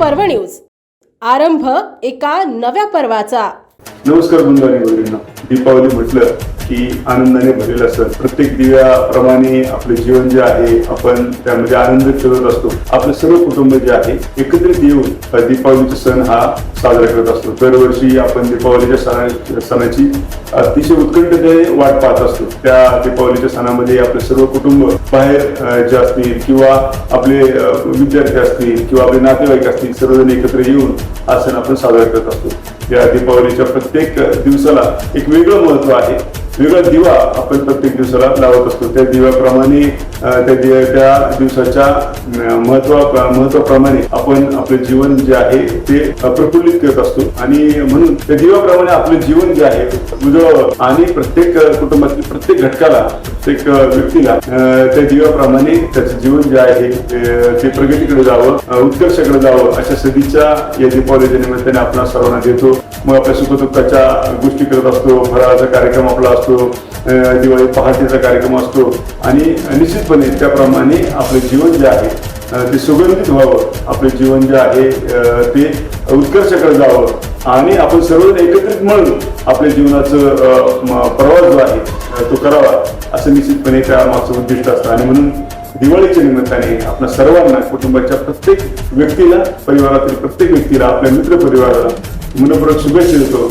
पर्व न्यूज. आरंभ एका नव्या पर्वाचा. नमस्कार बंधू आणि दीपावली म्हटलं की आनंदाने भरलेलं असतं. प्रत्येक दिव्याप्रमाणे आपलं जीवन जे आहे आपण त्यामध्ये आनंद शोधत असतो. आपलं सर्व कुटुंब जे आहे एकत्रित येऊन दीपावलीचा सण हा साजरा करत असतो. दरवर्षी आपण दीपावलीच्या सणा सणाची अतिशय उत्कंठतेने वाट पाहत असतो. त्या दीपावलीच्या सणामध्ये आपले सर्व कुटुंब बाहेर जे असतील किंवा आपले विद्यार्थी असतील किंवा आपले नातेवाईक असतील सर्वजण एकत्र येऊन हा सण आपण साजरा करत असतो. या दीपावलीच्या प्रत्येक दिवसाला एक वेगळं महत्त्व आहे. वेगळा दिवा आपण प्रत्येक दिवसाला लावत असतो. त्या दिव्याप्रमाणे त्या दिव्या त्या दिवसाच्या अं, महत्वा महत्वाप्रमाणे आपण आपलं जीवन जे आहे ते प्रफुल्लित करत असतो. आणि म्हणून त्या दिव्याप्रमाणे आपलं जीवन जे आहे उजळावं आणि प्रत्येक कुटुंबातील प्रत्येक घटकाला प्रत्येक व्यक्तीला त्या दिव्याप्रमाणे त्याचं जीवन जे आहे ते- प्रगतीकडे जावं उत्कर्षाकडे जावं अशा सदीच्या या दीपावलीच्या निमित्ताने आपण सर्वांना देतो. मग आपल्या सुखदुःखाच्या गोष्टी करत असतो फराळाचा कार्यक्रम आपला असतो. असतो दिवाळी पहाटेचा कार्यक्रम असतो. आणि निश्चितपणे त्याप्रमाणे आपलं जीवन जे आहे ते सुगंधित व्हावं. आपलं जीवन जे आहे ते उत्कर्षाकडे जावं. आणि आपण सर्वजण एकत्रित म्हणून आपल्या जीवनाचं प्रवास जो आहे तो करावा असं निश्चितपणे त्या मागचं उद्दिष्ट असतं. आणि म्हणून दिवाळीच्या निमित्ताने आपल्या सर्वांना कुटुंबाच्या प्रत्येक व्यक्तीला परिवारातील प्रत्येक व्यक्तीला आपल्या मित्र परिवाराला मनपूर्वक शुभेच्छा देतो.